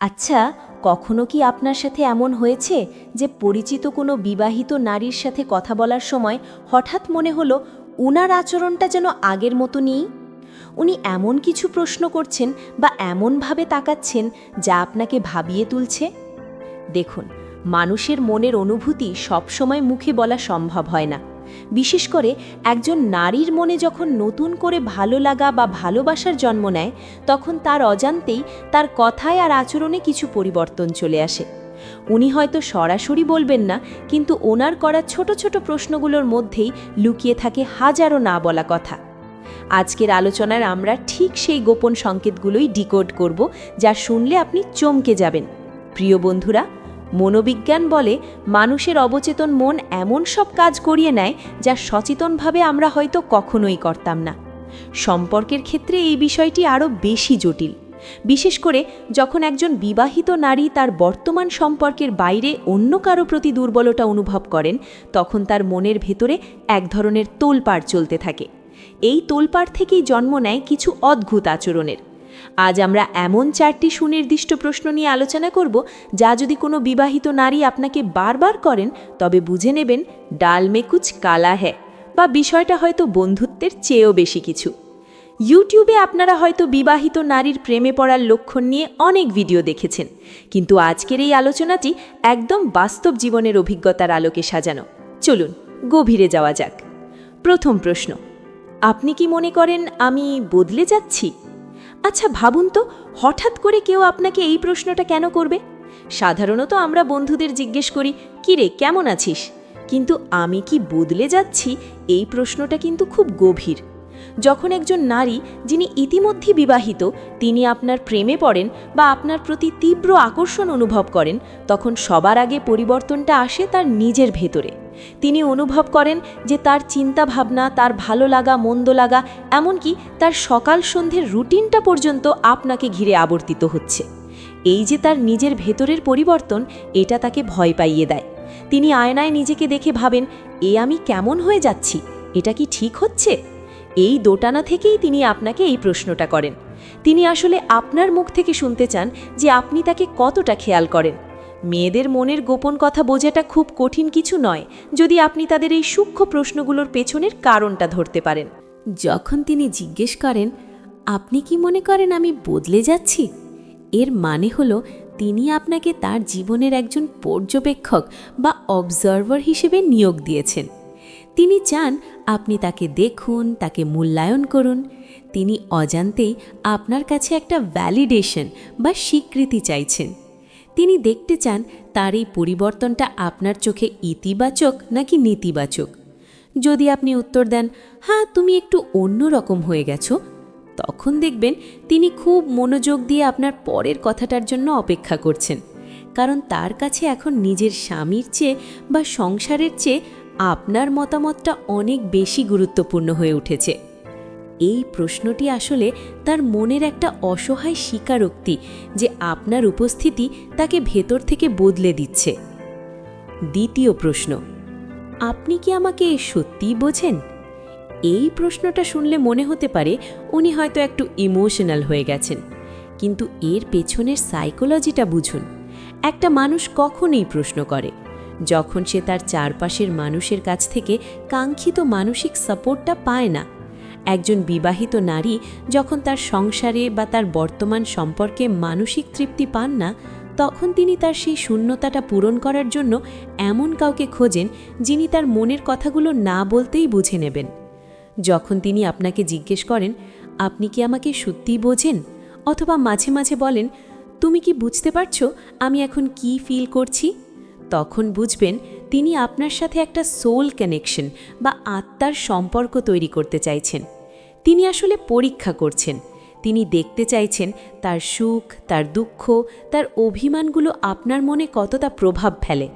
আচ্ছা কখনো কি আপনার সাথে এমন হয়েছে যে পরিচিত কোনো বিবাহিত নারীর সাথে কথা বলার সময় হঠাৎ মনে হলো উনার আচরণটা যেন আগের মতো নেই উনি এমন কিছু প্রশ্ন করছেন বা এমনভাবে তাকাচ্ছেন যা আপনাকে ভাবিয়ে তুলছে? দেখুন, মানুষের মনের অনুভূতি সবসময় মুখে বলা সম্ভব হয় না। বিশেষ করে একজন নারীর মনে যখন নতুন করে ভালো লাগা বা ভালোবাসার জন্ম নেয়, তখন তার অজান্তেই তার কথায় আর আচরণে কিছু পরিবর্তন চলে আসে। উনি হয়তো সরাসরি বলবেন না, কিন্তু ওনার করা ছোট ছোট প্রশ্নগুলোর মধ্যেই লুকিয়ে থাকে হাজারো না বলা কথা। আজকের আলোচনার আমরা ঠিক সেই গোপন সংকেতগুলোই ডিকোড করব, যা শুনলে আপনি চমকে যাবেন। প্রিয় বন্ধুরা মনোবিজ্ঞান বলে, মানুষের অবচেতন মন এমন সব কাজ করিয়ে নেয় যা সচেতনভাবে আমরা হয়তো কখনোই করতাম না। সম্পর্কের ক্ষেত্রে এই বিষয়টি আরও বেশি জটিল। বিশেষ করে যখন একজন বিবাহিত নারী তার বর্তমান সম্পর্কের বাইরে অন্য কারও প্রতি দুর্বলতা অনুভব করেন, তখন তার মনের ভেতরে এক ধরনের তোলপাড় চলতে থাকে। এই তোলপাড় থেকেই জন্ম নেয় কিছু অদ্ভুত আচরণের। আজ আমরা এমন চারটি সুনির্দিষ্ট প্রশ্ন নিয়ে আলোচনা করব যা যদি কোনো বিবাহিত নারী আপনাকে বারবার করেন, তবে বুঝে নেবেন ডাল মেকুচ কালা হ্যাঁ বা বিষয়টা হয়তো বন্ধুত্বের চেয়েও বেশি কিছু। ইউটিউবে আপনারা হয়তো বিবাহিত নারীর প্রেমে পড়ার লক্ষণ নিয়ে অনেক ভিডিও দেখেছেন, কিন্তু আজকের এই আলোচনাটি একদম বাস্তব জীবনের অভিজ্ঞতার আলোকে সাজানো। চলুন, গভীরে যাওয়া যাক। প্রথম প্রশ্ন, আপনি কি মনে করেন আমি বদলে যাচ্ছি? আচ্ছা ভাবুন তো, হঠাৎ করে কেউ আপনাকে এই প্রশ্নটা কেন করবে? সাধারণত আমরা বন্ধুদের জিজ্ঞেস করি, কিরে, কেমন আছিস? কিন্তু আমি কি বদলে যাচ্ছি? এই প্রশ্নটা কিন্তু খুব গভীর। যখন একজন নারী, যিনি ইতিমধ্যে বিবাহিত, তিনি আপনার প্রেমে পড়েন বা আপনার প্রতি তীব্র আকর্ষণ অনুভব করেন, তখন সবার আগে পরিবর্তনটা আসে তার নিজের ভেতরে। তিনি অনুভব করেন যে তার চিন্তা ভাবনা তার ভালো লাগা, মন্দ লাগা, এমনকি তার সকাল সন্ধ্যের রুটিনটা পর্যন্ত আপনাকে ঘিরে আবর্তিত হচ্ছে। এই যে তার নিজের ভেতরের পরিবর্তন, এটা তাকে ভয় পাইয়ে দেয়। তিনি আয়নায় নিজেকে দেখে ভাবেন, এ আমি কেমন হয়ে যাচ্ছি? এটা কি ঠিক হচ্ছে? এই দোটানা থেকেই তিনি আপনাকে এই প্রশ্নটা করেন। তিনি আসলে আপনার মুখ থেকে শুনতে চান যে আপনি তাকে কতটা খেয়াল করেন। মেয়েদের মনের গোপন কথা বোঝাটা খুব কঠিন কিছু নয়, যদি আপনি তাদের এই সূক্ষ্ম প্রশ্নগুলোর পেছনের কারণটা ধরতে পারেন। যখন তিনি জিজ্ঞেস করেন, আপনি কি মনে করেন আমি বদলে যাচ্ছি? এর মানে হলো, তিনি আপনাকে তার জীবনের একজন পর্যবেক্ষক বা অবজারভার হিসেবে নিয়োগ দিয়েছেন। তিনি চান আপনি তাকে দেখুন, তাকে মূল্যায়ন করুন। তিনি অজান্তেই আপনার কাছে একটা ভ্যালিডেশন বা স্বীকৃতি চাইছেন। তিনি দেখতে চান তার এই পরিবর্তনটা আপনার চোখে ইতিবাচক নাকি নেতিবাচক। যদি আপনি উত্তর দেন হ্যাঁ তুমি একটু অন্য রকম হয়ে গেছো, তখন দেখবেন তিনি খুব মনোযোগ দিয়ে আপনার পরের কথাটার জন্য অপেক্ষা করছেন। কারণ তার কাছে এখন নিজের স্বামীর চেয়ে বা সংসারের চেয়ে আপনার মতামতটা অনেক বেশি গুরুত্বপূর্ণ হয়ে উঠেছে। এই প্রশ্নটি আসলে তার মনের একটা অসহায় স্বীকারোক্তি যে আপনার উপস্থিতি তাকে ভেতর থেকে বদলে দিচ্ছে। দ্বিতীয় প্রশ্ন, আপনি কি আমাকে সত্যিই বোঝেন? এই প্রশ্নটা শুনলে মনে হতে পারে উনি হয়তো একটু ইমোশনাল হয়ে গেছেন, কিন্তু এর পেছনের সাইকোলজিটা বুঝুন। একটা মানুষ কখনই প্রশ্ন করে, যখন সে তার চারপাশের মানুষের কাছ থেকে কাঙ্ক্ষিত মানসিক সাপোর্টটা পায় না একজন বিবাহিত নারী যখন তার সংসারে বা তার বর্তমান সম্পর্কে মানসিক তৃপ্তি পান না, তখন তিনি তার সেই শূন্যতাটা পূরণ করার জন্য এমন কাউকে খোঁজেন যিনি তার মনের কথাগুলো না বলতেই বুঝে নেবেন। যখন তিনি আপনাকে জিজ্ঞেস করেন, আপনি কি আমাকে সত্যিই বোঝেন? অথবা মাঝে মাঝে বলেন, তুমি কি বুঝতে পারছ আমি এখন কি ফিল করছি? তখন বুঝবেন তিনি আপনার সাথে একটা সোল কানেকশন বা আত্মার সম্পর্ক তৈরি করতে চাইছেন। তিনি আসলে পরীক্ষা করছেন। তিনি দেখতে চাইছেন তার সুখ, তার দুঃখ, তার অভিমানগুলো আপনার মনে কতটা প্রভাব ফেলে।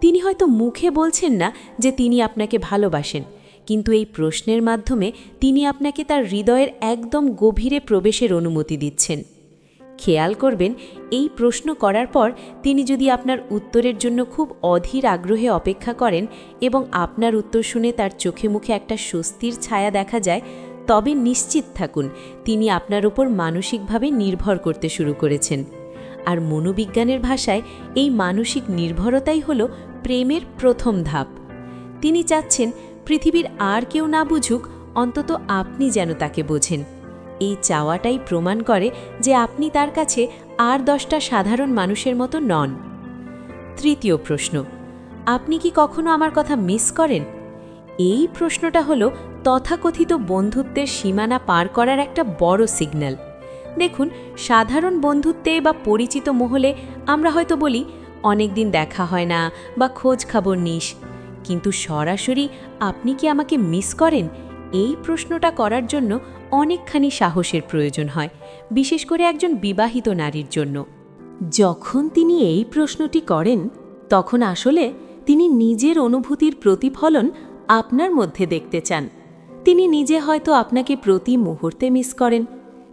তিনি হয়তো মুখে বলছেন না যে তিনি আপনাকে ভালোবাসেন, কিন্তু এই প্রশ্নের মাধ্যমে তিনি আপনাকে তার হৃদয়ের একদম গভীরে প্রবেশের অনুমতি দিচ্ছেন। খেয়াল করবেন, এই প্রশ্ন করার পর তিনি যদি আপনার উত্তরের জন্য খুব অধীর আগ্রহে অপেক্ষা করেন এবং আপনার উত্তর শুনে তার চোখে মুখে একটা স্বস্তির ছায়া দেখা যায় তবে নিশ্চিত থাকুন, তিনি আপনার উপর মানসিকভাবে নির্ভর করতে শুরু করেছেন। আর মনোবিজ্ঞানের ভাষায় এই মানসিক নির্ভরতাই হল প্রেমের প্রথম ধাপ। তিনি চাচ্ছেন, পৃথিবীর আর কেউ না বুঝুক, অন্তত আপনি যেন তাকে বোঝেন। এই চাওয়াটাই প্রমাণ করে যে আপনি তার কাছে আর দশটা সাধারণ মানুষের মতো নন। তৃতীয় প্রশ্ন, আপনি কি কখনো আমার কথা মিস করেন? এই প্রশ্নটা হলো তথাকথিত বন্ধুত্বের সীমানা পার করার একটা বড় সিগন্যাল। দেখুন, সাধারণ বন্ধুত্বে বা পরিচিত মহলে আমরা হয়তো বলি অনেক দিন দেখা হয় না বা খোঁজ খবর নিস। কিন্তু সরাসরি আপনি কি আমাকে মিস করেন? এই প্রশ্নটা করার জন্য অনেকখানি সাহসের প্রয়োজন হয়, বিশেষ করে একজন বিবাহিত নারীর জন্য। যখন তিনি এই প্রশ্নটি করেন, তখন আসলে তিনি নিজের অনুভূতির প্রতিফলন আপনার মধ্যে দেখতে চান। তিনি নিজে হয়তো আপনাকে প্রতি মুহূর্তে মিস করেন।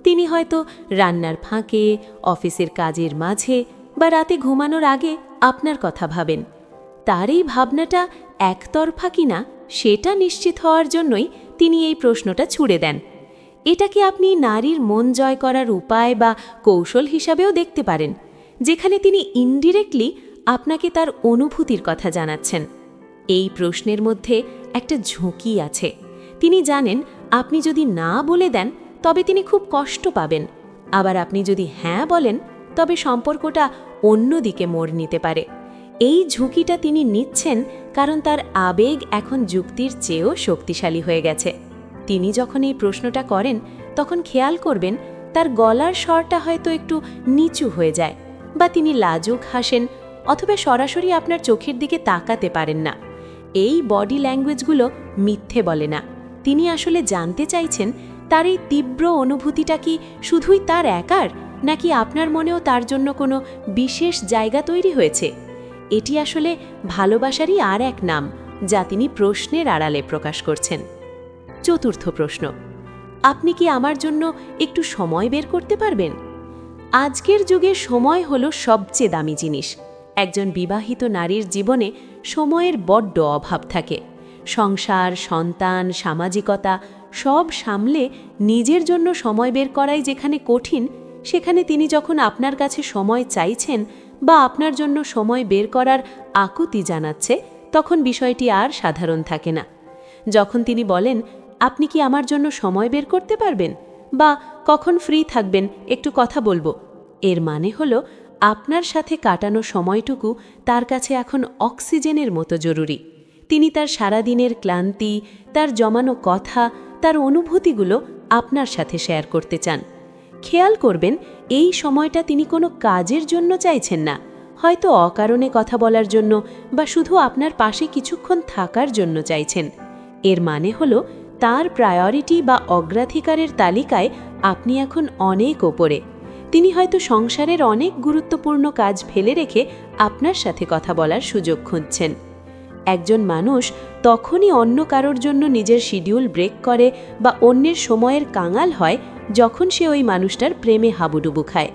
তিনি হয়তো রান্নার ফাঁকে, অফিসের কাজের মাঝে বা রাতে ঘুমানোর আগে আপনার কথা ভাবেন। তার এই ভাবনাটা একতরফা কিনা সেটা নিশ্চিত হওয়ার জন্যই তিনি এই প্রশ্নটা ছুড়ে দেন। এটাকে আপনি নারীর মন জয় করার উপায় বা কৌশল হিসাবেও দেখতে পারেন, যেখানে তিনি ইনডিরেক্টলি আপনাকে তার অনুভূতির কথা জানাচ্ছেন? এই প্রশ্নের মধ্যে একটা ঝুঁকি আছে। তিনি জানেন, আপনি যদি না বলে দেন, তবে তিনি খুব কষ্ট পাবেন। আবার আপনি যদি হ্যাঁ বলেন, তবে সম্পর্কটা অন্যদিকে মোড় নিতে পারে। এই ঝুঁকিটা তিনি নিচ্ছেন কারণ তার আবেগ এখন যুক্তির চেয়েও শক্তিশালী হয়ে গেছে। তিনি যখন এই প্রশ্নটা করেন, তখন খেয়াল করবেন, তার গলার স্বরটা হয়তো একটু নিচু হয়ে যায় বা তিনি লাজুক হাসেন অথবা সরাসরি আপনার চোখের দিকে তাকাতে পারেন না। এই বডি ল্যাঙ্গুয়েজগুলো মিথ্যে বলে না। তিনি আসলে জানতে চাইছেন, তার এই তীব্র অনুভূতিটা কি শুধুই তার একার, নাকি আপনার মনেও তার জন্য কোনো বিশেষ জায়গা তৈরি হয়েছে? এটি আসলে ভালোবাসারই আর এক নাম, যা তিনি প্রশ্নের আড়ালে প্রকাশ করছেন। চতুর্থ প্রশ্ন, আপনি কি আমার জন্য একটু সময় বের করতে পারবেন? আজকের যুগে সময় হলো সবচেয়ে দামি জিনিস। একজন বিবাহিত নারীর জীবনে সময়ের বড্ড অভাব থাকে। সংসার, সন্তান, সামাজিকতা সব সামলে নিজের জন্য সময় বের করাই যেখানে কঠিন, সেখানে তিনি যখন আপনার কাছে সময় চাইছেন বা আপনার জন্য সময় বের করার আকুতি জানাচ্ছে, তখন বিষয়টি আর সাধারণ থাকে না। যখন তিনি বলেন, আপনি কি আমার জন্য সময় বের করতে পারবেন? বা কখন ফ্রি থাকবেন? একটু কথা বলব। এর মানে হলো, আপনার সাথে কাটানো সময়টুকু তার কাছে এখন অক্সিজেনের মতো জরুরি। তিনি তার সারাদিনের ক্লান্তি, তার জমানো কথা, তার অনুভূতিগুলো আপনার সাথে শেয়ার করতে চান। খেয়াল করবেন, এই সময়টা তিনি কোনো কাজের জন্য চাইছেন না। হয়তো অকারণে কথা বলার জন্য বা শুধু আপনার পাশে কিছুক্ষণ থাকার জন্য চাইছেন। এর মানে হলো, তার প্রায়োরিটি বা অগ্রাধিকারের তালিকায় আপনি এখন অনেক ওপরে। তিনি হয়তো সংসারের অনেক গুরুত্বপূর্ণ কাজ ফেলে রেখে আপনার সাথে কথা বলার সুযোগ খুঁজছেন। একজন মানুষ তখনই অন্য কারোর জন্য নিজের শিডিউল ব্রেক করে বা অন্যের সময়ের কাঙাল হয় যখন সে ওই মানুষটার প্রেমে হাবুডুবু খায়।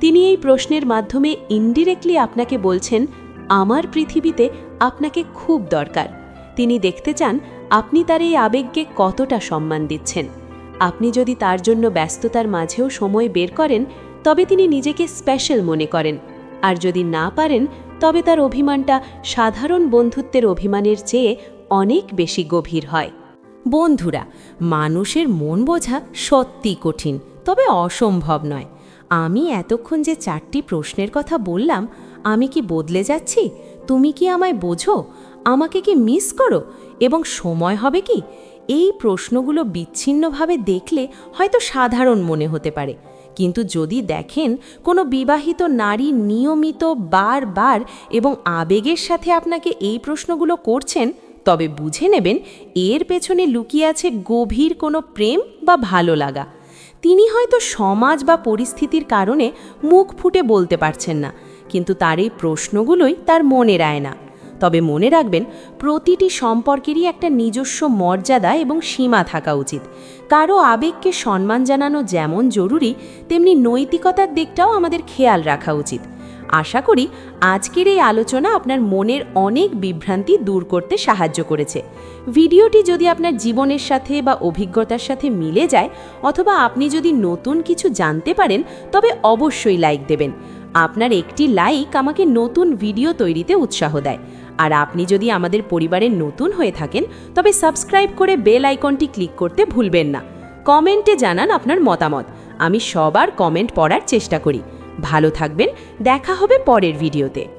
তিনি এই প্রশ্নের মাধ্যমে ইনডিরেক্টলি আপনাকে বলছেন, আমার পৃথিবীতে আপনাকে খুব দরকার। তিনি দেখতে চান আপনি তার এই আবেগকে কতটা সম্মান দিচ্ছেন। আপনি যদি তার জন্য ব্যস্ততার মাঝেও সময় বের করেন, তবে তিনি নিজেকে স্পেশাল মনে করেন। আর যদি না পারেন তবে তার অভিমানটা সাধারণ বন্ধুত্বের অভিমানের চেয়ে অনেক বেশি গভীর হয়। বন্ধুরা, মানুষের মন বোঝা সত্যি কঠিন, তবে অসম্ভব নয়। আমি এতক্ষণ যে চারটি প্রশ্নের কথা বললাম, আমি কি বদলে যাচ্ছি? তুমি কি আমায় বোঝো? আমাকে কি মিস করো? এবং সময় হবে কি? এই প্রশ্নগুলো বিচ্ছিন্নভাবে দেখলে হয়তো সাধারণ মনে হতে পারে। কিন্তু যদি দেখেন কোনো বিবাহিত নারী নিয়মিত বারবার এবং আবেগের সাথে আপনাকে এই প্রশ্নগুলো করছেন, তবে বুঝে নেবেন এর পেছনে লুকিয়ে আছে গভীর কোনো প্রেম বা ভালো লাগা। তিনি হয়তো সমাজ বা পরিস্থিতির কারণে মুখ ফুটে বলতে পারছেন না, কিন্তু তার এই প্রশ্নগুলোই তার মনে রায় না তবে মনে রাখবেন, প্রতিটি সম্পর্কেরই একটা নিজস্ব মর্যাদা এবং সীমা থাকা উচিত। কারও আবেগকে সম্মান জানানো যেমন জরুরি, তেমনি নৈতিকতার দিকটাও আমাদের খেয়াল রাখা উচিত। আশা করি আজকের এই আলোচনা আপনার মনের অনেক বিভ্রান্তি দূর করতে সাহায্য করেছে। ভিডিওটি যদি আপনার জীবনের সাথে বা অভিজ্ঞতার সাথে মিলে যায়, অথবা আপনি যদি নতুন কিছু জানতে পারেন, তবে অবশ্যই লাইক দেবেন। আপনার একটি লাইক আমাকে নতুন ভিডিও তৈরিতে উৎসাহ দেয়। আর আপনি যদি আমাদের পরিবারের নতুন হয়ে থাকেন, তবে সাবস্ক্রাইব করে বেল আইকনটি ক্লিক করতে ভুলবেন না। কমেন্টে জানান আপনার মতামত। আমি সবার কমেন্ট পড়ার চেষ্টা করি। ভালো থাকবেন, দেখা হবে পরের ভিডিওতে।